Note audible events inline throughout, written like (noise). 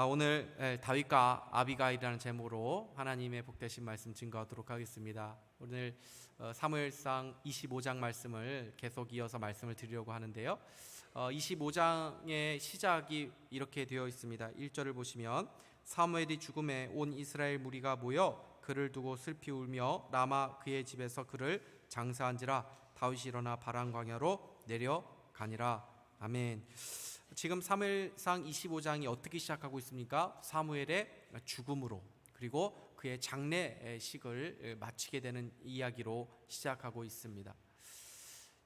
아, 오늘 에, 다윗과 아비가일이라는 제목으로 하나님의 복되신 말씀 증거하도록 하겠습니다. 오늘 어, 사무엘상 25장 말씀을 계속 이어서 말씀을 드리려고 하는데요. 어, 25장의 시작이 이렇게 되어 있습니다. 1절을 보시면 사무엘이 죽음에 온 이스라엘 무리가 모여 그를 두고 슬피 울며 라마 그의 집에서 그를 장사한지라 다윗이 일어나 바람 광야로 내려가니라. 아멘. 지금 사무엘상 25장이 어떻게 시작하고 있습니까? 사무엘의 죽음으로 그리고 그의 장례식을 마치게 되는 이야기로 시작하고 있습니다.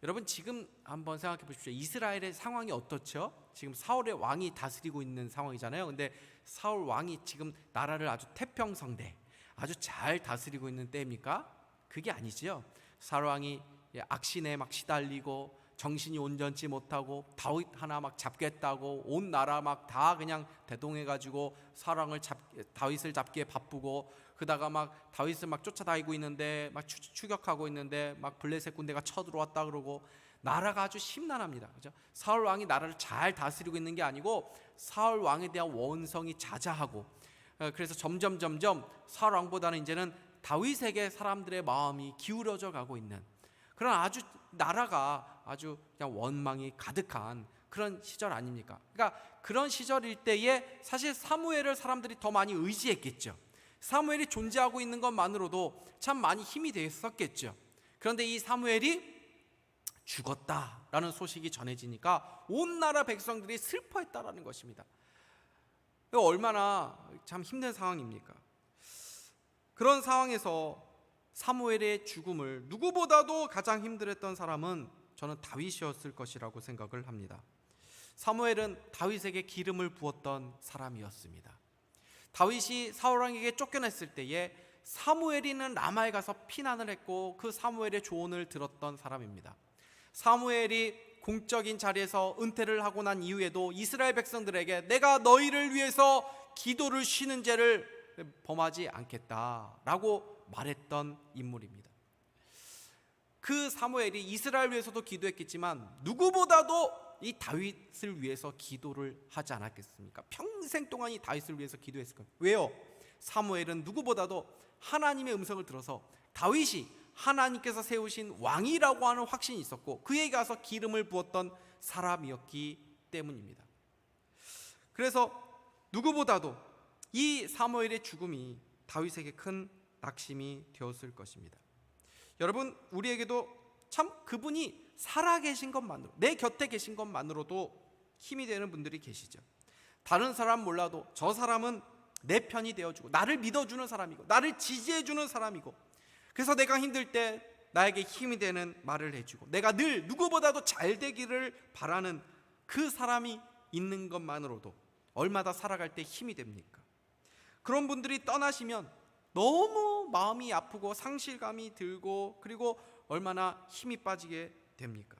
여러분 지금 한번 생각해 보십시오. 이스라엘의 상황이 어떻죠? 지금 사울의 왕이 다스리고 있는 상황이잖아요. 근데 사울 왕이 지금 나라를 아주 태평성대 아주 잘 다스리고 있는 때입니까? 그게 아니지요. 사울 왕이 악신에 막 시달리고 정신이 온전치 못하고 다윗 하나 막 잡겠다고 온 나라 막 다 그냥 대동해 가지고 사랑을 잡 다윗을 잡기에 바쁘고 그다가 막 다윗을 막 쫓아다니고 있는데 막 추, 추격하고 있는데 막 블레셋 군대가 쳐들어왔다 그러고 나라가 아주 심란합니다. 그죠? 사울 왕이 나라를 잘 다스리고 있는 게 아니고 사울 왕에 대한 원성이 자자하고 어, 그래서 점점 점점 사울 왕보다는 이제는 다윗에게 사람들의 마음이 기울어져 가고 있는 그런 아주 나라가 아주 그냥 원망이 가득한 그런 시절 아닙니까? 그러니까 그런 시절일 때에 사실 사무엘을 사람들이 더 많이 의지했겠죠. 사무엘이 존재하고 있는 것만으로도 참 많이 힘이 됐었겠죠. 그런데 이 사무엘이 죽었다라는 소식이 전해지니까 온 나라 백성들이 슬퍼했다라는 것입니다. 얼마나 참 힘든 상황입니까? 그런 상황에서 사무엘의 죽음을 누구보다도 가장 힘들었던 사람은 저는 다윗이었을 것이라고 생각을 합니다. 사무엘은 다윗에게 기름을 부었던 사람이었습니다. 다윗이 사울 왕에게 쫓겨났을 때에 사무엘이는 라마에 가서 피난을 했고 그 사무엘의 조언을 들었던 사람입니다. 사무엘이 공적인 자리에서 은퇴를 하고 난 이후에도 이스라엘 백성들에게 내가 너희를 위해서 기도를 쉬는 죄를 범하지 않겠다라고 말했던 인물입니다. 그 사무엘이 이스라엘 위해서도 기도했겠지만 누구보다도 이 다윗을 위해서 기도를 하지 않았겠습니까? 평생 동안 이 다윗을 위해서 기도했을 거예요. 왜요? 사무엘은 누구보다도 하나님의 음성을 들어서 다윗이 하나님께서 세우신 왕이라고 하는 확신이 있었고 그에게 가서 기름을 부었던 사람이었기 때문입니다. 그래서 누구보다도 이 사무엘의 죽음이 다윗에게 큰 낙심이 되었을 것입니다. 여러분 우리에게도 참 그분이 살아 계신 것만으로 내 곁에 계신 것만으로도 힘이 되는 분들이 계시죠. 다른 사람 몰라도 저 사람은 내 편이 되어주고 나를 믿어주는 사람이고 나를 지지해주는 사람이고 그래서 내가 힘들 때 나에게 힘이 되는 말을 해주고 내가 늘 누구보다도 잘 되기를 바라는 그 사람이 있는 것만으로도 얼마나 살아갈 때 힘이 됩니까? 그런 분들이 떠나시면 너무 마음이 아프고 상실감이 들고 그리고 얼마나 힘이 빠지게 됩니까?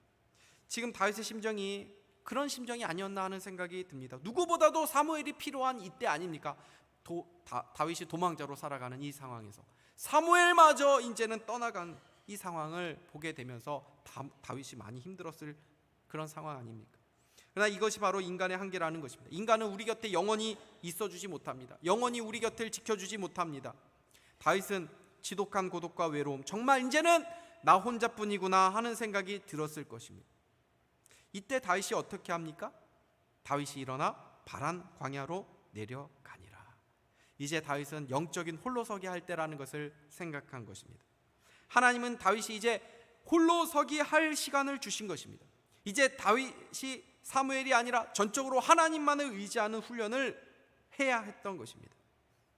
지금 다윗의 심정이 그런 심정이 아니었나 하는 생각이 듭니다. 누구보다도 사무엘이 필요한 이때 아닙니까? 도, 다, 다윗이 도망자로 살아가는 이 상황에서 사무엘마저 이제는 떠나간 이 상황을 보게 되면서 다, 다윗이 많이 힘들었을 그런 상황 아닙니까? 그러나 이것이 바로 인간의 한계라는 것입니다. 인간은 우리 곁에 영원히 있어주지 못합니다. 영원히 우리 곁을 지켜주지 못합니다. 다윗은 지독한 고독과 외로움, 정말 이제는 나 혼자뿐이구나 하는 생각이 들었을 것입니다. 이때 다윗이 어떻게 합니까? 다윗이 일어나 바란 광야로 내려가니라. 이제 다윗은 영적인 홀로서기 할 때라는 것을 생각한 것입니다. 하나님은 다윗이 이제 홀로 서기 할 시간을 주신 것입니다. 이제 다윗이 사무엘이 아니라 전적으로 하나님만을 의지하는 훈련을 해야 했던 것입니다.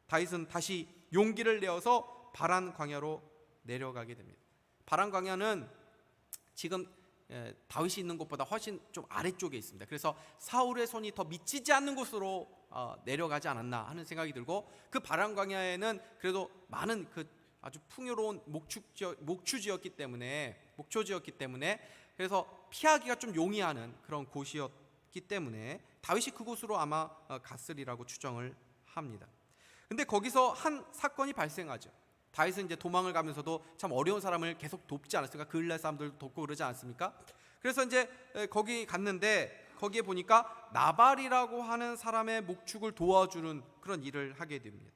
다윗은 다시 용기를 내어서 바란 광야로 내려가게 됩니다. 바란 광야는 지금 다윗이 있는 곳보다 훨씬 좀 아래쪽에 있습니다. 그래서 사울의 손이 더 미치지 않는 곳으로 어, 내려가지 않았나 하는 생각이 들고 그 바란 광야에는 그래도 많은 그 아주 풍요로운 목축지 목추지였기 때문에 목초지였기 때문에 그래서 피하기가 좀 용이하는 그런 곳이었기 때문에 다윗이 그곳으로 아마 어, 갔으리라고 추정을 합니다. 근데 거기서 한 사건이 발생하죠. 다윗은 이제 도망을 가면서도 참 어려운 사람을 계속 돕지 않았습니까? 그을날 사람들 돕고 그러지 않습니까? 그래서 이제 거기 갔는데 거기에 보니까 나발이라고 하는 사람의 목축을 도와주는 그런 일을 하게 됩니다.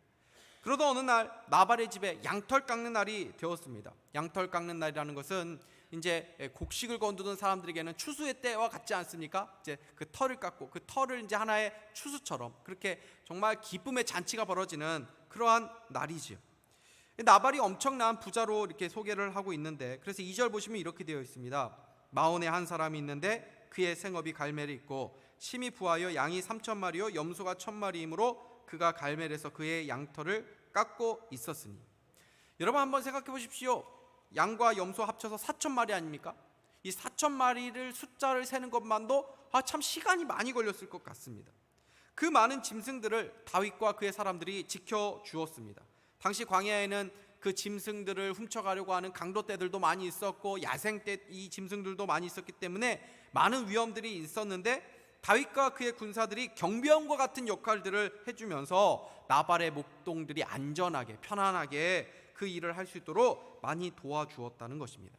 그러던 어느 날 나발의 집에 양털 깎는 날이 되었습니다. 양털 깎는 날이라는 것은 이제 곡식을 거두는 사람들에게는 추수의 때와 같지 않습니까? 이제 그 털을 깎고 그 털을 이제 하나의 추수처럼 그렇게 정말 기쁨의 잔치가 벌어지는 그러한 날이지요. 나발이 엄청난 부자로 이렇게 소개를 하고 있는데 그래서 2절 보시면 이렇게 되어 있습니다. 마온에 한 사람이 있는데 그의 생업이 갈멜이 있고 심히 부하여 양이 3천 마리요 염소가 천 마리이므로 그가 갈멜에서 그의 양털을 깎고 있었으니 여러분 한번 생각해 보십시오. 양과 염소 합쳐서 4천 마리 아닙니까? 이 4천 마리를 숫자를 세는 것만도 아 참 시간이 많이 걸렸을 것 같습니다. 그 많은 짐승들을 다윗과 그의 사람들이 지켜 주었습니다. 당시 광야에는 그 짐승들을 훔쳐가려고 하는 강도 떼들도 많이 있었고 야생 떼 이 짐승들도 많이 있었기 때문에 많은 위험들이 있었는데 다윗과 그의 군사들이 경비원과 같은 역할들을 해주면서 나발의 목동들이 안전하게 편안하게 그 일을 할 수 있도록 많이 도와주었다는 것입니다.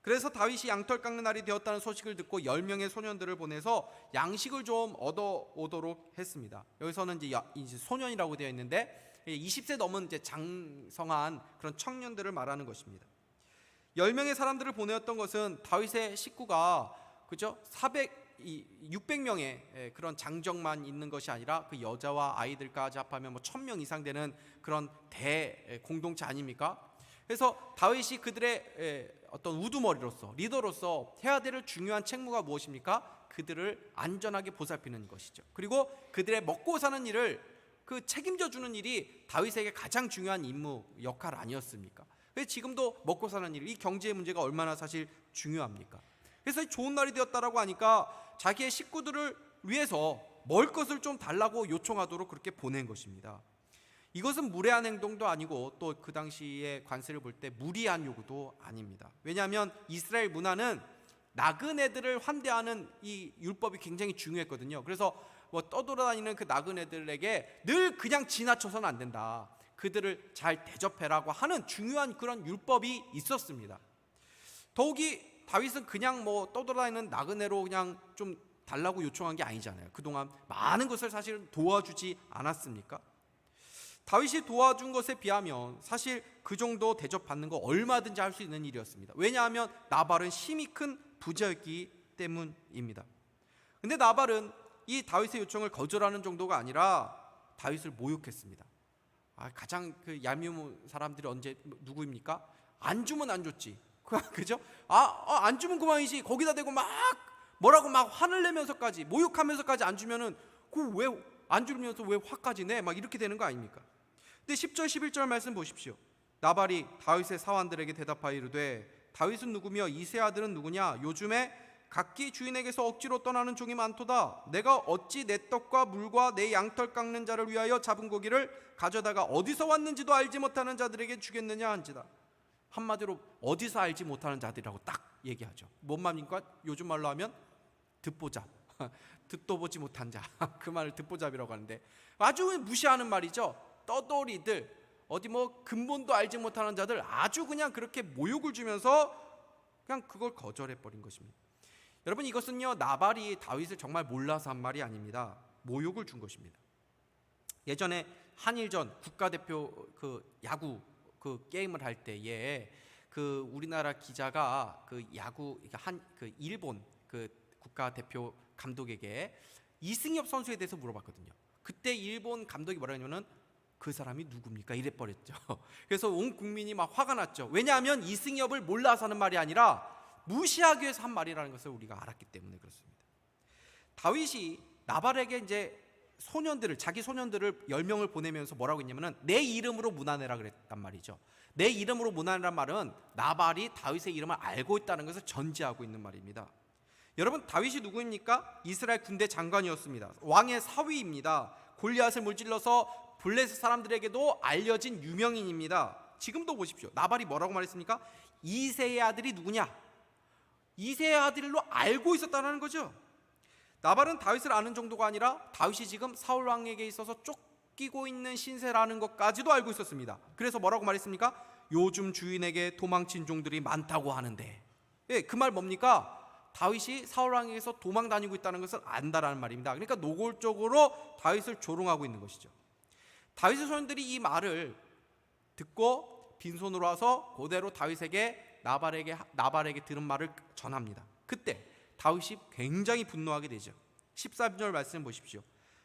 그래서 다윗이 양털 깎는 날이 되었다는 소식을 듣고 10명의 소년들을 보내서 양식을 좀 얻어 오도록 했습니다. 여기서는 이제, 야- 이제 소년이라고 되어 있는데 20세 넘은 이제 장성한 그런 청년들을 말하는 것입니다. 10명의 사람들을 보내었던 것은 다윗의 식구가 그죠? 400 이 600명의 그런 장정만 있는 것이 아니라 그 여자와 아이들까지 합하면 뭐 1000명 이상 되는 그런 대 공동체 아닙니까? 그래서 다윗이 그들의 에, 어떤 우두머리로서 리더로서 해야 될 중요한 책무가 무엇입니까? 그들을 안전하게 보살피는 것이죠. 그리고 그들의 먹고 사는 일을 그 책임져 주는 일이 다윗에게 가장 중요한 임무 역할 아니었습니까? 그래서 지금도 먹고 사는 일, 이 경제의 문제가 얼마나 사실 중요합니까? 그래서 좋은 날이 되었다라고 하니까 자기의 식구들을 위해서 먹을 것을 좀 달라고 요청하도록 그렇게 보낸 것입니다. 이것은 무례한 행동도 아니고 또 그 당시의 관세를 볼 때 무리한 요구도 아닙니다. 왜냐하면 이스라엘 문화는 나그네들을 환대하는 이 율법이 굉장히 중요했거든요. 그래서 뭐 떠돌아다니는 그 나그네들에게 늘 그냥 지나쳐서는 안 된다. 그들을 잘 대접해라고 하는 중요한 그런 율법이 있었습니다. 더욱이 다윗은 그냥 뭐 떠돌아다니는 나그네로 그냥 좀 달라고 요청한 게 아니잖아요. 그동안 많은 것을 사실 도와주지 않았습니까? 다윗이 도와준 것에 비하면 사실 그 정도 대접받는 거 얼마든지 할 수 있는 일이었습니다. 왜냐하면 나발은 힘이 큰 부자였기 때문입니다. 근데 나발은 이 다윗의 요청을 거절하는 정도가 아니라 다윗을 모욕했습니다. 아, 가장 그 얄미운 사람들이 언제 누구입니까? 안 주면 안 줬지. (laughs) 그죠? 아, 아, 안 주면 그만이지. 거기다 대고 막 뭐라고 막 화를 내면서까지 모욕하면서까지 안 주면은 그왜안 주면서 왜 화까지 내? 막 이렇게 되는 거 아닙니까? 근데 10절 11절 말씀 보십시오. 나발이 다윗의 사환들에게 대답하여 이르되 다윗은 누구며 이세 아들은 누구냐? 요즘에 각기 주인에게서 억지로 떠나는 종이 많도다. 내가 어찌 내 떡과 물과 내 양털 깎는 자를 위하여 잡은 고기를 가져다가 어디서 왔는지도 알지 못하는 자들에게 주겠느냐 한지다. 한마디로 어디서 알지 못하는 자들이라고 딱 얘기하죠. 뭔 말입니까? 요즘 말로 하면 듣보잡. (laughs) 듣도 보지 못한 자. (laughs) 그 말을 듣보잡이라고 하는데 아주 무시하는 말이죠. 떠돌이들 어디 뭐 근본도 알지 못하는 자들 아주 그냥 그렇게 모욕을 주면서 그냥 그걸 거절해 버린 것입니다. 여러분 이것은요 나발이 다윗을 정말 몰라서 한 말이 아닙니다. 모욕을 준 것입니다. 예전에 한일전 국가대표 그 야구 그 게임을 할 때에 그 우리나라 기자가 그 야구 한 그 일본 그 국가 대표 감독에게 이승엽 선수에 대해서 물어봤거든요. 그때 일본 감독이 뭐라 했냐면은 그 사람이 누굽니까? 이래 버렸죠. (laughs) 그래서 온 국민이 막 화가 났죠. 왜냐하면 이승엽을 몰라서 하는 말이 아니라 무시하기 위해서 한 말이라는 것을 우리가 알았기 때문에 그렇습니다. 다윗이 나발에게 이제 소년들을 자기 소년들을 열 명을 보내면서 뭐라고 했냐면은 내 이름으로 문안해라 그랬단 말이죠. 내 이름으로 문안해란 말은 나발이 다윗의 이름을 알고 있다는 것을 전제하고 있는 말입니다. 여러분 다윗이 누구입니까? 이스라엘 군대 장관이었습니다. 왕의 사위입니다. 골리앗을 물질러서 블레셋 사람들에게도 알려진 유명인입니다. 지금도 보십시오. 나발이 뭐라고 말했습니까? 이세의 아들이 누구냐? 이세의 아들로 알고 있었다는 거죠. 나발은 다윗을 아는 정도가 아니라 다윗이 지금 사울 왕에게 있어서 쫓기고 있는 신세라는 것까지도 알고 있었습니다. 그래서 뭐라고 말했습니까? 요즘 주인에게 도망친 종들이 많다고 하는데, 예, 그 말 뭡니까? 다윗이 사울 왕에게서 도망 다니고 있다는 것을 안다라는 말입니다. 그러니까 노골적으로 다윗을 조롱하고 있는 것이죠. 다윗의 손들이 이 말을 듣고 빈손으로 와서 그대로 다윗에게 나발에게 나발에게 들은 말을 전합니다. 그때 다윗이 굉장히 분노하게 되죠. 13절 말씀 보십시오.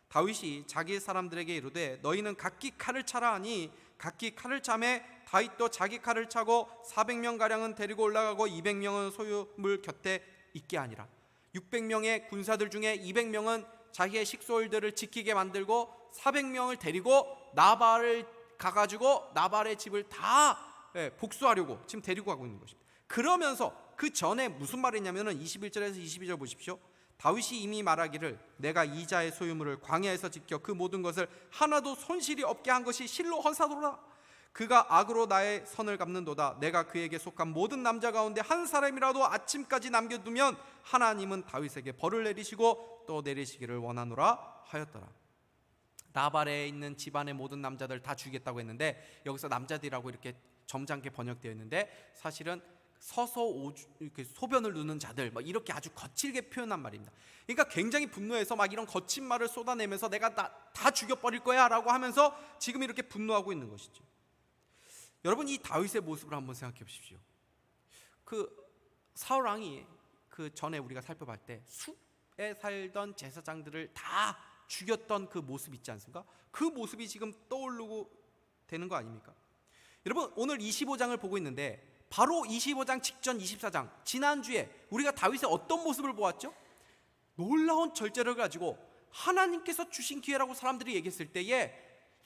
다윗이 자기 사람들에게 이르되 너희는 각기 칼을 차라 하니 각기 칼을 차매 다윗도 자기 칼을 차고 400명 가량은 데리고 올라가고 200명은 소유물 곁에 있게 하니라. 600명의 군사들 중에 200명은 자기의 식솔들을 지키게 만들고 400명을 데리고 나발을 가가지고 나발의 집을 다 예, 복수하려고 지금 데리고 가고 있는 것입니다. 그러면서 그 전에 무슨 말이냐면은 21절에서 22절 보십시오. 다윗이 이미 말하기를 내가 이자의 소유물을 광야에서 지켜 그 모든 것을 하나도 손실이 없게 한 것이 실로 헌사도라. 그가 악으로 나의 선을 갚는도다. 내가 그에게 속한 모든 남자 가운데 한 사람이라도 아침까지 남겨두면 하나님은 다윗에게 벌을 내리시고 또 내리시기를 원하노라 하였더라. 나발에 있는 집안의 모든 남자들 다 죽이겠다고 했는데 여기서 남자들이라고 이렇게 점잖게 번역되어 있는데 사실은 서서 오주, 이렇게 소변을 누는 자들 막 이렇게 아주 거칠게 표현한 말입니다. 그러니까 굉장히 분노해서 막 이런 거친 말을 쏟아내면서 내가 다, 다 죽여버릴 거야라고 하면서 지금 이렇게 분노하고 있는 것이죠. 여러분 이 다윗의 모습을 한번 생각해 보십시오. 그 사울 왕이 그 전에 우리가 살펴볼 때 숲에 살던 제사장들을 다 죽였던 그 모습 있지 않습니까? 그 모습이 지금 떠오르고 되는 거 아닙니까? 여러분 오늘 25장을 보고 있는데 바로 25장 직전 24장 지난주에 우리가 다윗의 어떤 모습을 보았죠? 놀라운 절제를 가지고 하나님께서 주신 기회라고 사람들이 얘기했을 때에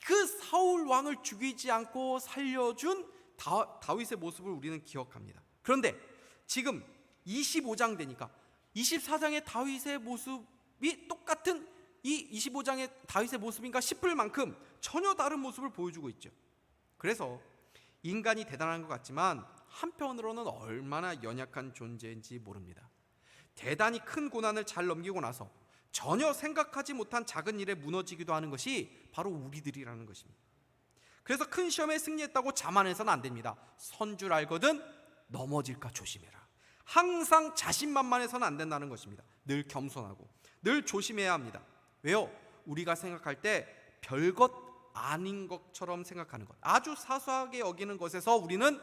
그 사울 왕을 죽이지 않고 살려준 다, 다윗의 모습을 우리는 기억합니다. 그런데 지금 25장 되니까 24장의 다윗의 모습이 똑같은 이 25장의 다윗의 모습인가 싶을 만큼 전혀 다른 모습을 보여주고 있죠. 그래서 인간이 대단한 것 같지만 한편으로는 얼마나 연약한 존재인지 모릅니다. 대단히 큰 고난을 잘 넘기고 나서 전혀 생각하지 못한 작은 일에 무너지기도 하는 것이 바로 우리들이라는 것입니다. 그래서 큰 시험에 승리했다고 자만해서는 안 됩니다. 선 줄 알거든 넘어질까 조심해라. 항상 자신만만해서는 안 된다는 것입니다. 늘 겸손하고 늘 조심해야 합니다. 왜요? 우리가 생각할 때 별것 아닌 것처럼 생각하는 것, 아주 사소하게 여기는 것에서 우리는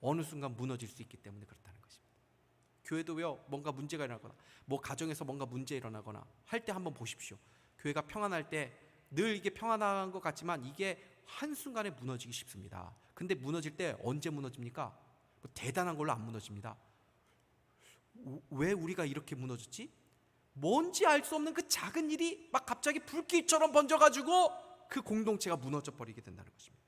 어느 순간 무너질 수 있기 때문에 그렇다는 것입니다. 교회도 왜요? 뭔가 문제가 일어나거나, 뭐 가정에서 뭔가 문제 일어나거나 할 때 한번 보십시오. 교회가 평안할 때 늘 이게 평안한 것 같지만 이게 한 순간에 무너지기 쉽습니다. 근데 무너질 때 언제 무너집니까? 뭐 대단한 걸로 안 무너집니다. 왜 우리가 이렇게 무너졌지? 뭔지 알 수 없는 그 작은 일이 막 갑자기 불길처럼 번져가지고 그 공동체가 무너져 버리게 된다는 것입니다.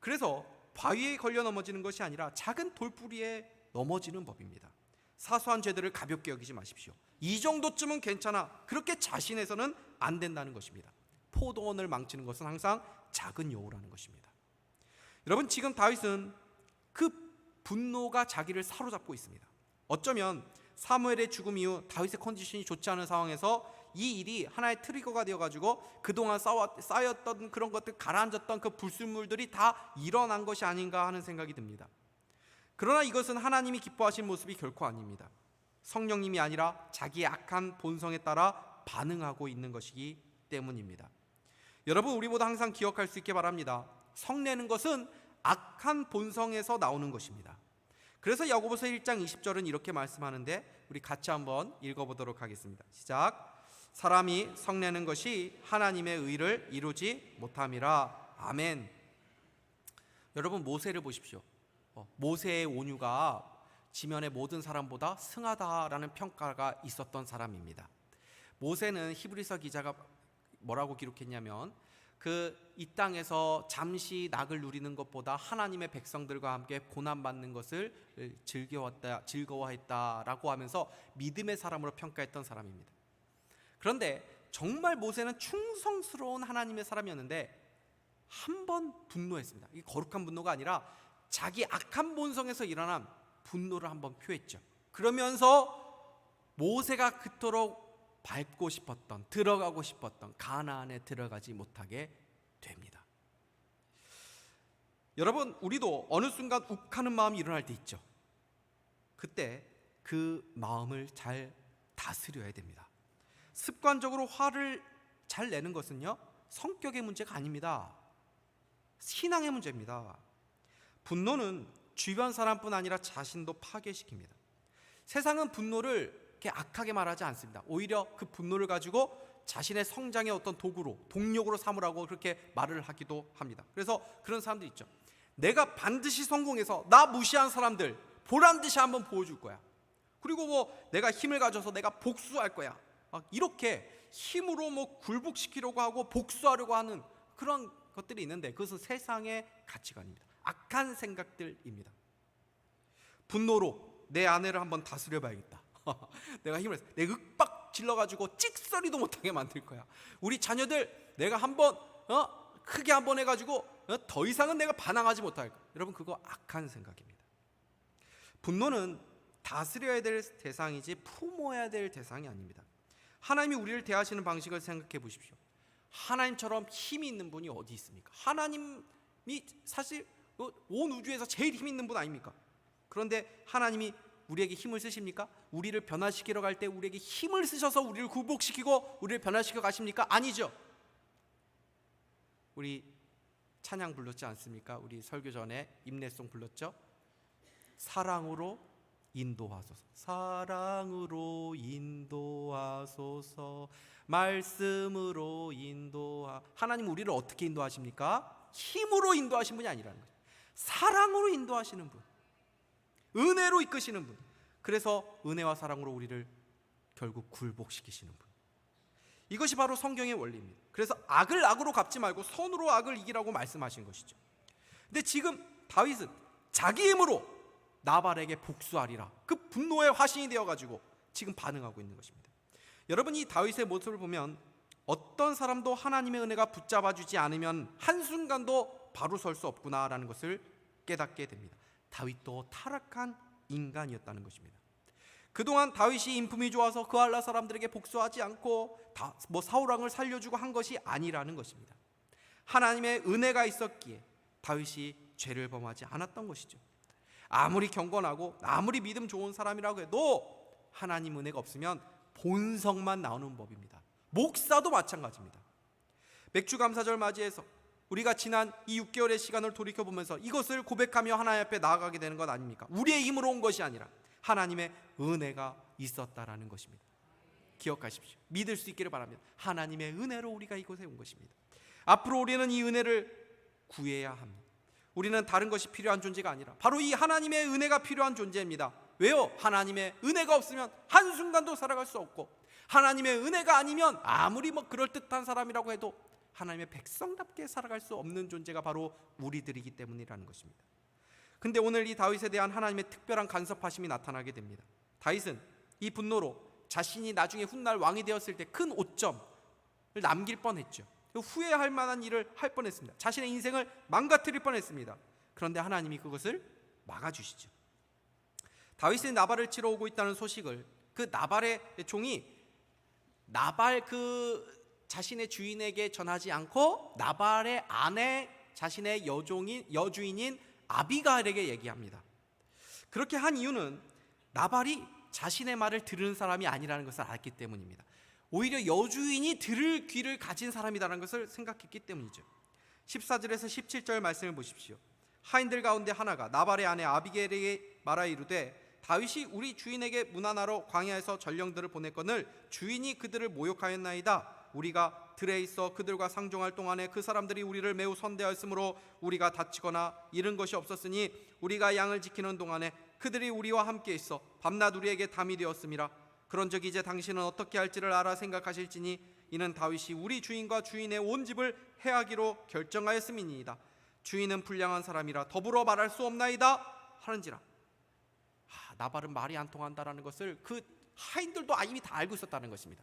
그래서 바위에 걸려 넘어지는 것이 아니라 작은 돌뿌리에 넘어지는 법입니다. 사소한 죄들을 가볍게 여기지 마십시오. 이 정도쯤은 괜찮아. 그렇게 자신해서는 안 된다는 것입니다. 포도원을 망치는 것은 항상 작은 여우라는 것입니다. 여러분 지금 다윗은 그 분노가 자기를 사로잡고 있습니다. 어쩌면 사무엘의 죽음 이후 다윗의 컨디션이 좋지 않은 상황에서 이 일이 하나의 트리거가 되어가지고 그동안 쌓였던 그런 것들 가라앉았던 그 불순물들이 다 일어난 것이 아닌가 하는 생각이 듭니다. 그러나 이것은 하나님이 기뻐하신 모습이 결코 아닙니다. 성령님이 아니라 자기의 악한 본성에 따라 반응하고 있는 것이기 때문입니다. 여러분 우리보다 항상 기억할 수 있게 바랍니다. 성내는 것은 악한 본성에서 나오는 것입니다. 그래서 야고보서 1장 20절은 이렇게 말씀하는데 우리 같이 한번 읽어 보도록 하겠습니다. 시작. 사람이 성내는 것이 하나님의 의를 이루지 못함이라. 아멘. 여러분 모세를 보십시오. 어, 모세의 온유가 지면의 모든 사람보다 승하다라는 평가가 있었던 사람입니다. 모세는 히브리서 기자가 뭐라고 기록했냐면 그 이 땅에서 잠시 낙을 누리는 것보다 하나님의 백성들과 함께 고난 받는 것을 즐겨왔다 즐거워했다라고 하면서 믿음의 사람으로 평가했던 사람입니다. 그런데 정말 모세는 충성스러운 하나님의 사람이었는데 한 번 분노했습니다. 이 거룩한 분노가 아니라 자기 악한 본성에서 일어난 분노를 한번 표했죠. 그러면서 모세가 그토록 밟고 싶었던 들어가고 싶었던 가나안에 들어가지 못하게 됩니다. 여러분 우리도 어느 순간 욱하는 마음이 일어날 때 있죠. 그때 그 마음을 잘 다스려야 됩니다. 습관적으로 화를 잘 내는 것은요 성격의 문제가 아닙니다. 신앙의 문제입니다. 분노는 주변 사람뿐 아니라 자신도 파괴시킵니다. 세상은 분노를 이렇게 악하게 말하지 않습니다. 오히려 그 분노를 가지고 자신의 성장의 어떤 도구로 동력으로 삼으라고 그렇게 말을 하기도 합니다. 그래서 그런 사람들 있죠. 내가 반드시 성공해서 나 무시한 사람들 보란 듯이 한번 보여줄 거야. 그리고 뭐 내가 힘을 가져서 내가 복수할 거야. 막 이렇게 힘으로 뭐 굴복시키려고 하고 복수하려고 하는 그런 것들이 있는데 그것은 세상의 가치관입니다. 악한 생각들입니다. 분노로 내 아내를 한번 다스려 봐야겠다. (laughs) 내가 힘을 내 윽박 질러 가지고 찍소리도 못 하게 만들 거야. 우리 자녀들 내가 한번 어? 크게 한번 해 가지고 어? 더 이상은 내가 반항하지 못할 거야. 여러분 그거 악한 생각입니다. 분노는 다스려야 될 대상이지 품어야 될 대상이 아닙니다. 하나님이 우리를 대하시는 방식을 생각해 보십시오. 하나님처럼 힘이 있는 분이 어디 있습니까? 하나님이 사실 어, 온 우주에서 제일 힘 있는 분 아닙니까? 그런데 하나님이 우리에게 힘을 쓰십니까? 우리를 변화시키러 갈 때 우리에게 힘을 쓰셔서 우리를 굴복시키고 우리를 변화시켜 가십니까? 아니죠. 우리 찬양 불렀지 않습니까? 우리 설교 전에 임내송 불렀죠? 사랑으로 인도하소서. 사랑으로 인도하소서. 말씀으로 인도하. 하나님 우리를 어떻게 인도하십니까? 힘으로 인도하신 분이 아니라는 거죠. 사랑으로 인도하시는 분. 은혜로 이끄시는 분. 그래서 은혜와 사랑으로 우리를 결국 굴복시키시는 분. 이것이 바로 성경의 원리입니다. 그래서 악을 악으로 갚지 말고 선으로 악을 이기라고 말씀하신 것이죠. 근데 지금 다윗은 자기 힘으로 나발에게 복수하리라. 그 분노의 화신이 되어 가지고 지금 반응하고 있는 것입니다. 여러분 이 다윗의 모습을 보면 어떤 사람도 하나님의 은혜가 붙잡아 주지 않으면 한 순간도 바로 설 수 없구나라는 것을 깨닫게 됩니다. 다윗도 타락한 인간이었다는 것입니다. 그동안 다윗이 인품이 좋아서 그 알라 사람들에게 복수하지 않고 다 뭐 사울 왕을 살려주고 한 것이 아니라는 것입니다. 하나님의 은혜가 있었기에 다윗이 죄를 범하지 않았던 것이죠. 아무리 경건하고 아무리 믿음 좋은 사람이라고 해도 하나님 은혜가 없으면 본성만 나오는 법입니다. 목사도 마찬가지입니다. 맥주 감사절 맞이해서 우리가 지난 이 6개월의 시간을 돌이켜 보면서 이것을 고백하며 하나님 앞에 나아가게 되는 것 아닙니까? 우리의 힘으로 온 것이 아니라 하나님의 은혜가 있었다라는 것입니다. 기억하십시오. 믿을 수 있기를 바랍니다. 하나님의 은혜로 우리가 이곳에 온 것입니다. 앞으로 우리는 이 은혜를 구해야 합니다. 우리는 다른 것이 필요한 존재가 아니라 바로 이 하나님의 은혜가 필요한 존재입니다. 왜요? 하나님의 은혜가 없으면 한순간도 살아갈 수 없고 하나님의 은혜가 아니면 아무리 뭐 그럴듯한 사람이라고 해도 하나님의 백성답게 살아갈 수 없는 존재가 바로 우리들이기 때문이라는 것입니다. 근데 오늘 이 다윗에 대한 하나님의 특별한 간섭하심이 나타나게 됩니다. 다윗은 이 분노로 자신이 나중에 훗날 왕이 되었을 때 큰 오점을 남길 뻔했죠. 후회할 만한 일을 할 뻔했습니다. 자신의 인생을 망가뜨릴 뻔했습니다. 그런데 하나님이 그것을 막아주시죠. 다윗이 나발을 치러 오고 있다는 소식을 그 나발의 종이 나발 그 자신의 주인에게 전하지 않고 나발의 아내 자신의 여종인 여주인인 아비가일에게 얘기합니다. 그렇게 한 이유는 나발이 자신의 말을 들은 사람이 아니라는 것을 알기 때문입니다. 오히려 여주인이 들을 귀를 가진 사람이라는 것을 생각했기 때문이죠. 14절에서 17절 말씀을 보십시오. 하인들 가운데 하나가 나발의 아내 아비게일에게 말하 이르되 다윗이 우리 주인에게 문안하러 광야에서 전령들을 보냈거늘 주인이 그들을 모욕하였나이다. 우리가 들에 있어 그들과 상종할 동안에 그 사람들이 우리를 매우 선대하였으므로 우리가 다치거나 잃은 것이 없었으니 우리가 양을 지키는 동안에 그들이 우리와 함께 있어 밤낮 우리에게 담이 되었음이라 그런즉 이제 당신은 어떻게 할지를 알아 생각하실지니 이는 다윗이 우리 주인과 주인의 온 집을 해하기로 결정하였음이니이다 주인은 불량한 사람이라 더불어 말할 수 없나이다 하는지라 아, 나발은 말이 안 통한다라는 것을 그 하인들도 이미 다 알고 있었다는 것입니다.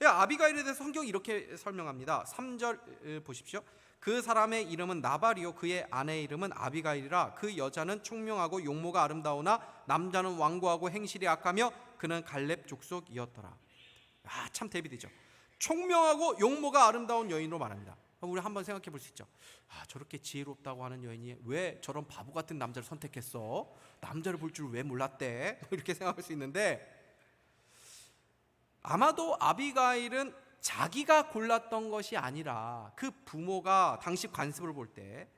예, 아비가일에 대해서 성경이 이렇게 설명합니다. 3절 보십시오. 그 사람의 이름은 나발이요 그의 아내의 이름은 아비가일이라 그 여자는 총명하고 용모가 아름다우나 남자는 완고하고 행실이 악하며 그는 갈렙 족속이었더라. 아 참 대비되죠. 총명하고 용모가 아름다운 여인으로 말합니다. 우리 한번 생각해 볼 수 있죠. 아, 저렇게 지혜롭다고 하는 여인이 왜 저런 바보 같은 남자를 선택했어? 남자를 볼 줄 왜 몰랐대? 뭐 (laughs) 이렇게 생각할 수 있는데 아마도 아비가일은 자기가 골랐던 것이 아니라 그 부모가 당시 관습을 볼 때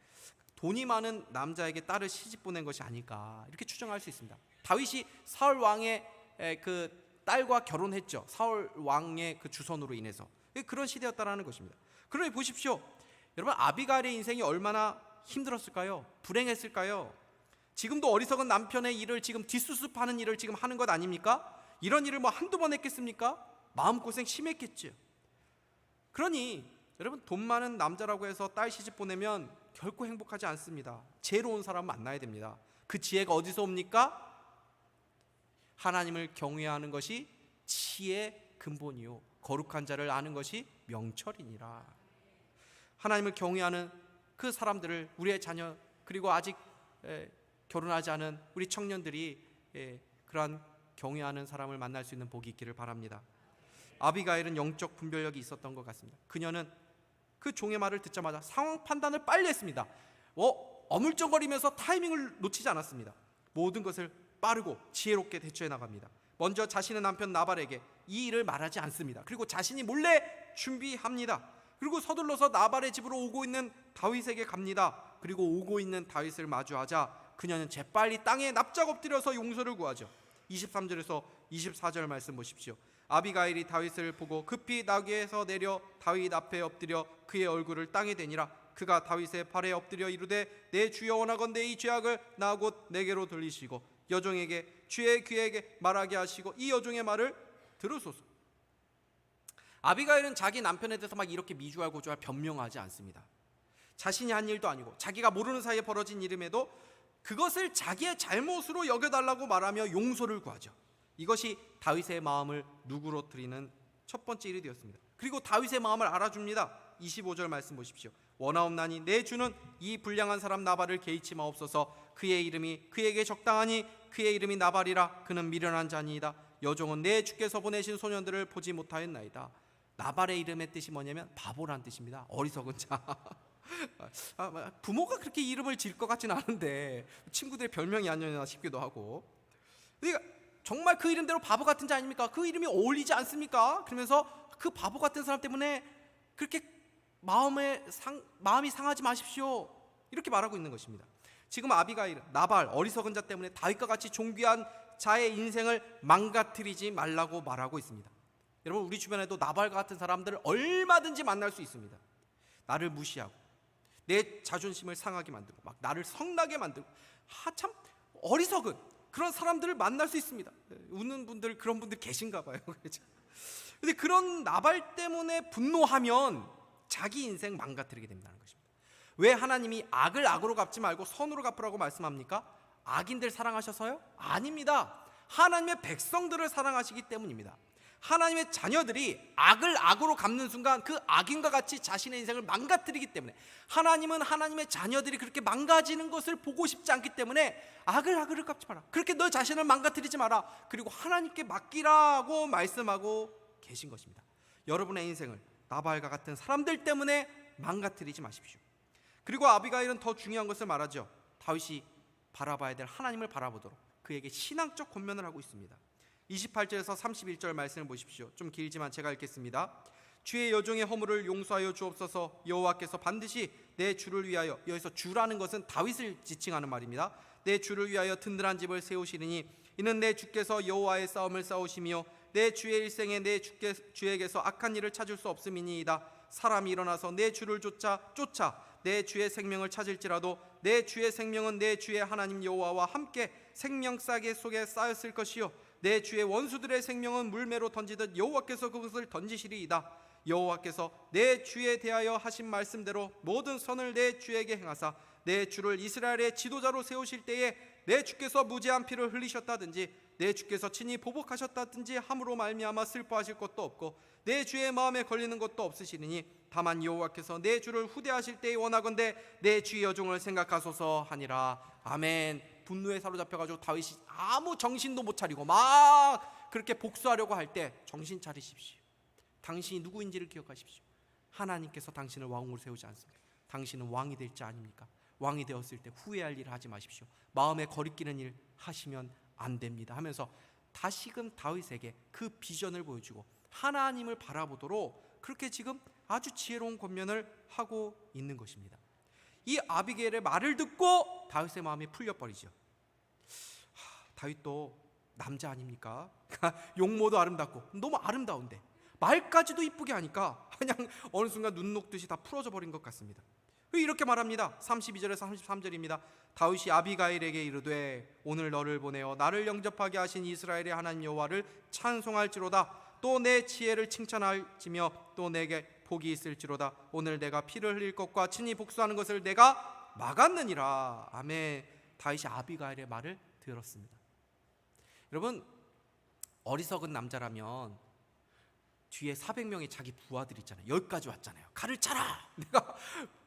돈이 많은 남자에게 딸을 시집 보낸 것이 아닐까 이렇게 추정할 수 있습니다. 다윗이 사울 왕의 에, 그 딸과 결혼했죠. 사울 왕의 그 주선으로 인해서 그런 시대였다라는 것입니다. 그러니 보십시오, 여러분 아비가일의 인생이 얼마나 힘들었을까요? 불행했을까요? 지금도 어리석은 남편의 일을 지금 뒷수습하는 일을 지금 하는 것 아닙니까? 이런 일을 뭐 한두 번 했겠습니까? 마음고생 심했겠죠. 그러니 여러분 돈 많은 남자라고 해서 딸 시집 보내면 결코 행복하지 않습니다. 지혜로운 사람 만나야 됩니다. 그 지혜가 어디서 옵니까? 하나님을 경외하는 것이 지혜의 근본이요 거룩한 자를 아는 것이 명철이니라. 하나님을 경외하는 그 사람들을 우리의 자녀 그리고 아직 에, 결혼하지 않은 우리 청년들이 에, 그러한 경외하는 사람을 만날 수 있는 복이 있기를 바랍니다. 아비가일은 영적 분별력이 있었던 것 같습니다. 그녀는 그 종의 말을 듣자마자 상황 판단을 빨리 했습니다. 어, 어물쩡거리면서 타이밍을 놓치지 않았습니다. 모든 것을 빠르고 지혜롭게 대처해 나갑니다. 먼저 자신의 남편 나발에게 이 일을 말하지 않습니다. 그리고 자신이 몰래 준비합니다. 그리고 서둘러서 나발의 집으로 오고 있는 다윗에게 갑니다. 그리고 오고 있는 다윗을 마주하자 그녀는 재빨리 땅에 납작 엎드려서 용서를 구하죠. 23절에서 24절 말씀 보십시오. 아비가일이 다윗을 보고 급히 나귀에서 내려 다윗 앞에 엎드려 그의 얼굴을 땅에 대니라. 그가 다윗의 발에 엎드려 이르되 내 주여 원하건대 이 죄악을 나 곧 내게로 돌리시고 여종에게 주의 귀에게 말하게 하시고 이 여종의 말을 들으소서. 아비가일은 자기 남편에 대해서 막 이렇게 미주알 고주알 변명하지 않습니다. 자신이 한 일도 아니고 자기가 모르는 사이에 벌어진 일임에도 그것을 자기의 잘못으로 여겨달라고 말하며 용서를 구하죠 이것이 다윗의 마음을 누그러뜨리는 첫 번째 일이 되었습니다. 그리고 다윗의 마음을 알아줍니다. 25절 말씀 보십시오. 원하옵나니 내 주는 이 불량한 사람 나발을 개의치 마옵소서. 그의 이름이 그에게 적당하니 그의 이름이 나발이라 그는 미련한 자니이다. 여종은 내 주께서 보내신 소년들을 보지 못하였나이다. 나발의 이름의 뜻이 뭐냐면 바보란 뜻입니다. 어리석은 자. (laughs) 아, 부모가 그렇게 이름을 지을 것 같지는 않은데 친구들의 별명이 아니었나 싶기도 하고. 그러니까 정말 그 이름대로 바보 같은 자 아닙니까? 그 이름이 어울리지 않습니까? 그러면서 그 바보 같은 사람 때문에 그렇게 마음에 상, 마음이 상하지 마십시오. 이렇게 말하고 있는 것입니다. 지금 아비가일, 나발, 어리석은 자 때문에 다윗과 같이 존귀한 자의 인생을 망가뜨리지 말라고 말하고 있습니다. 여러분 우리 주변에도 나발 같은 사람들을 얼마든지 만날 수 있습니다. 나를 무시하고 내 자존심을 상하게 만들고 막 나를 성나게 만들고 하참 어리석은 그런 사람들을 만날 수 있습니다. 네, 웃는 분들 그런 분들 계신가 봐요. (laughs) 그렇죠? 근데 그런 나발 때문에 분노하면 자기 인생 망가뜨리게 된다는 것입니다. 왜 하나님이 악을 악으로 갚지 말고 선으로 갚으라고 말씀합니까? 악인들 사랑하셔서요? 아닙니다. 하나님의 백성들을 사랑하시기 때문입니다. 하나님의 자녀들이 악을 악으로 갚는 순간 그 악인과 같이 자신의 인생을 망가뜨리기 때문에 하나님은 하나님의 자녀들이 그렇게 망가지는 것을 보고 싶지 않기 때문에 악을 악으로 갚지 마라. 그렇게 너 자신을 망가뜨리지 마라. 그리고 하나님께 맡기라고 말씀하고 계신 것입니다. 여러분의 인생을 나발과 같은 사람들 때문에 망가뜨리지 마십시오. 그리고 아비가일은 더 중요한 것을 말하죠. 다윗이 바라봐야 될 하나님을 바라보도록 그에게 신앙적 권면을 하고 있습니다. 28절에서 31절 말씀을 보십시오. 좀 길지만 제가 읽겠습니다. 주의 여종의 허물을 용서하여 주옵소서. 여호와께서 반드시 내 주를 위하여 여기서 주라는 것은 다윗을 지칭하는 말입니다. 내 주를 위하여 든든한 집을 세우시리니 이는 내 주께서 여호와의 싸움을 싸우시며 내 주의 일생에 내 주께 주에게서 악한 일을 찾을 수 없음이니이다. 사람이 일어나서 내 주를 쫓아 쫓아 내 주의 생명을 찾을지라도 내 주의 생명은 내 주의 하나님 여호와와 함께 생명 싸개 속에 쌓였을 것이요 내 주의 원수들의 생명은 물매로 던지듯 여호와께서 그것을 던지시리이다. 여호와께서 내 주에 대하여 하신 말씀대로 모든 선을 내 주에게 행하사 내 주를 이스라엘의 지도자로 세우실 때에 내 주께서 무죄한 피를 흘리셨다든지 내 주께서 친히 보복하셨다든지 함으로 말미암아 슬퍼하실 것도 없고 내 주의 마음에 걸리는 것도 없으시리니 다만 여호와께서 내 주를 후대하실 때에 원하건대 내 주의 여종을 생각하소서 하니라 아멘 분노에 사로잡혀가지고 다윗이 아무 정신도 못 차리고 막 그렇게 복수하려고 할 때 정신 차리십시오 당신이 누구인지를 기억하십시오 하나님께서 당신을 왕으로 세우지 않습니다. 당신은 왕이 될 자 아닙니까? 왕이 되었을 때 후회할 일을 하지 마십시오. 마음에 거리끼는 일 하시면 안 됩니다. 하면서 다시금 다윗에게 그 비전을 보여주고 하나님을 바라보도록 그렇게 지금 아주 지혜로운 권면을 하고 있는 것입니다. 이 아비게일의 말을 듣고 다윗의 마음이 풀려 버리죠. 하, 다윗도 남자 아닙니까? (laughs) 용모도 아름답고 너무 아름다운데 말까지도 이쁘게 하니까 (laughs) 그냥 어느 순간 눈 녹듯이 다 풀어져 버린 것 같습니다. 이렇게 말합니다. 32절에서 33절입니다. 다윗이 아비가일에게 이르되 오늘 너를 보내어 나를 영접하게 하신 이스라엘의 하나님 여호와를 찬송할지로다. 또 내 지혜를 칭찬할지며 또 내게 복이 있을지로다. 오늘 내가 피를 흘릴 것과 친히 복수하는 것을 내가 막았느니라. 아멘. 다윗이 아비가일의 말을 들었습니다. 여러분 어리석은 남자라면 뒤에 400명의 자기 부하들 있잖아요. 여기까지 왔잖아요. 칼을 차라. (laughs) 내가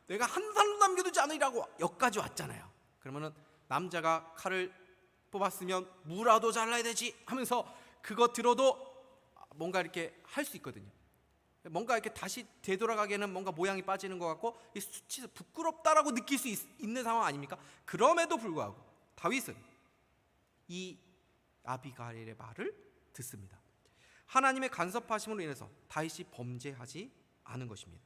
내가 한 살도 남겨두지 않으리라고 여기까지 왔잖아요. 그러면은 남자가 칼을 뽑았으면 무라도 잘라야 되지 하면서 그거 들어도 뭔가 이렇게 할 수 있거든요. 뭔가 이렇게 다시 되돌아가기에는 뭔가 모양이 빠지는 것 같고 이 수치 부끄럽다라고 느낄 수 있, 있는 상황 아닙니까? 그럼에도 불구하고 다윗은 이 아비가일의 말을 듣습니다. 하나님의 간섭하심으로 인해서 다윗이 범죄하지 않은 것입니다.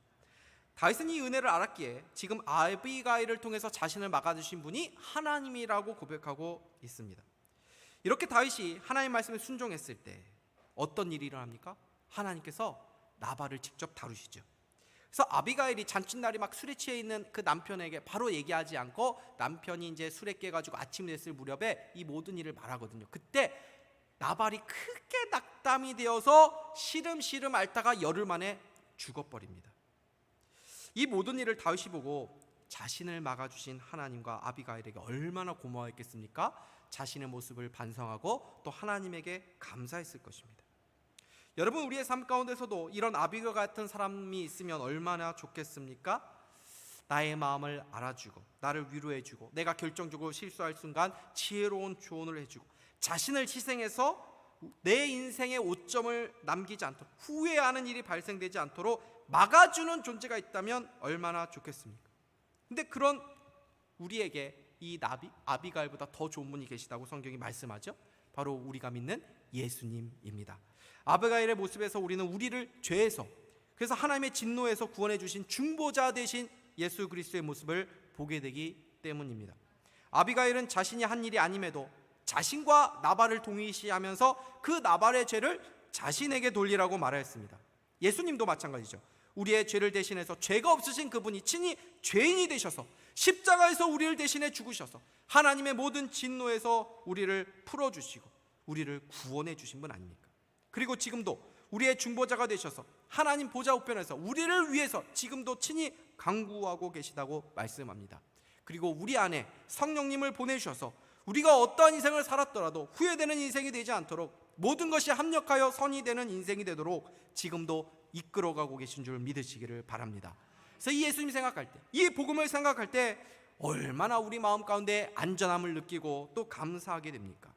다윗은 이 은혜를 알았기에 지금 아비가일을 통해서 자신을 막아주신 분이 하나님이라고 고백하고 있습니다. 이렇게 다윗이 하나님 말씀에 순종했을 때 어떤 일이 일어납니까? 하나님께서 나발을 직접 다루시죠. 그래서 아비가일이 잔칫날이 막 술에 취해 있는 그 남편에게 바로 얘기하지 않고 남편이 이제 술에 깨가지고 아침이 됐을 무렵에 이 모든 일을 말하거든요. 그때 나발이 크게 낙담이 되어서 시름시름 앓다가 열흘 만에 죽어버립니다. 이 모든 일을 다윗이 보고 자신을 막아주신 하나님과 아비가일에게 얼마나 고마워했겠습니까? 자신의 모습을 반성하고 또 하나님에게 감사했을 것입니다. 여러분 우리의 삶 가운데서도 이런 아비가 같은 사람이 있으면 얼마나 좋겠습니까? 나의 마음을 알아주고 나를 위로해주고 내가 결정적으로 실수할 순간 지혜로운 조언을 해주고 자신을 희생해서 내 인생의 오점을 남기지 않도록 후회하는 일이 발생되지 않도록 막아주는 존재가 있다면 얼마나 좋겠습니까? 근데 그런 우리에게 이 나비 아비갈보다 더 좋은 분이 계시다고 성경이 말씀하죠. 바로 우리가 믿는 예수님입니다. 아비가일의 모습에서 우리는 우리를 죄에서 그래서 하나님의 진노에서 구원해 주신 중보자 되신 예수 그리스도의 모습을 보게 되기 때문입니다. 아비가일은 자신이 한 일이 아님에도 자신과 나발을 동의시하면서 그 나발의 죄를 자신에게 돌리라고 말하였습니다. 예수님도 마찬가지죠. 우리의 죄를 대신해서 죄가 없으신 그분이 친히 죄인이 되셔서 십자가에서 우리를 대신해 죽으셔서 하나님의 모든 진노에서 우리를 풀어 주시고 우리를 구원해 주신 분 아닙니까? 그리고 지금도 우리의 중보자가 되셔서 하나님 보좌 우편에서 우리를 위해서 지금도 친히 강구하고 계시다고 말씀합니다. 그리고 우리 안에 성령님을 보내주셔서 우리가 어떠한 인생을 살았더라도 후회되는 인생이 되지 않도록 모든 것이 합력하여 선이 되는 인생이 되도록 지금도 이끌어가고 계신 줄 믿으시기를 바랍니다. 그래서 이 예수님 생각할 때, 이 복음을 생각할 때 얼마나 우리 마음 가운데 안전함을 느끼고 또 감사하게 됩니까?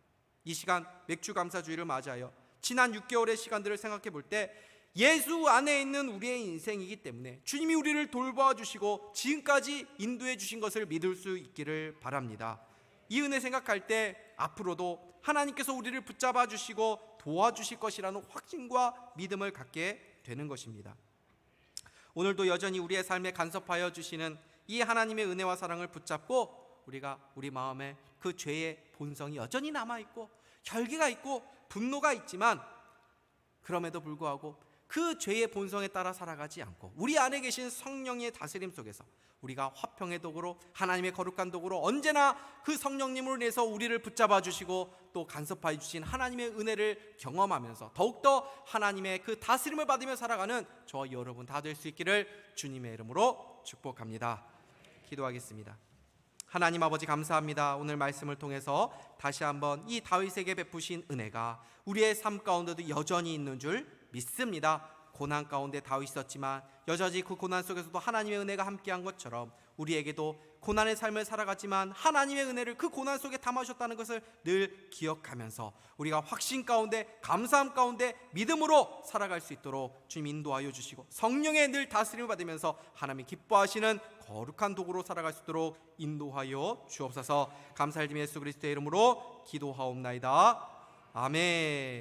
이 시간 맥주 감사주의를 맞이하여 지난 6개월의 시간들을 생각해 볼 때 예수 안에 있는 우리의 인생이기 때문에 주님이 우리를 돌봐 주시고 지금까지 인도해 주신 것을 믿을 수 있기를 바랍니다. 이 은혜 생각할 때 앞으로도 하나님께서 우리를 붙잡아 주시고 도와주실 것이라는 확신과 믿음을 갖게 되는 것입니다. 오늘도 여전히 우리의 삶에 간섭하여 주시는 이 하나님의 은혜와 사랑을 붙잡고 우리가 우리 마음에 그 죄의 본성이 여전히 남아 있고 혈기가 있고 분노가 있지만 그럼에도 불구하고 그 죄의 본성에 따라 살아가지 않고 우리 안에 계신 성령의 다스림 속에서 우리가 화평의 도구로 하나님의 거룩한 도구로 언제나 그 성령님으로 인해서 우리를 붙잡아 주시고 또 간섭하여 주신 하나님의 은혜를 경험하면서 더욱더 하나님의 그 다스림을 받으며 살아가는 저와 여러분 다 될 수 있기를 주님의 이름으로 축복합니다. 기도하겠습니다. 하나님 아버지 감사합니다. 오늘 말씀을 통해서 다시 한번 이 다윗에게 베푸신 은혜가 우리의 삶 가운데도 여전히 있는 줄 믿습니다. 고난 가운데 다윗 있었지만 여전히 그 고난 속에서도 하나님의 은혜가 함께한 것처럼 우리에게도 고난의 삶을 살아갔지만 하나님의 은혜를 그 고난 속에 담아주셨다는 것을 늘 기억하면서 우리가 확신 가운데 감사함 가운데 믿음으로 살아갈 수 있도록 주님 인도하여 주시고 성령의 늘 다스림을 받으면서 하나님 기뻐하시는 거룩한 도구로 살아갈 수 있도록 인도하여 주옵소서. 감사를 드리며 예수 그리스도의 이름으로 기도하옵나이다. 아멘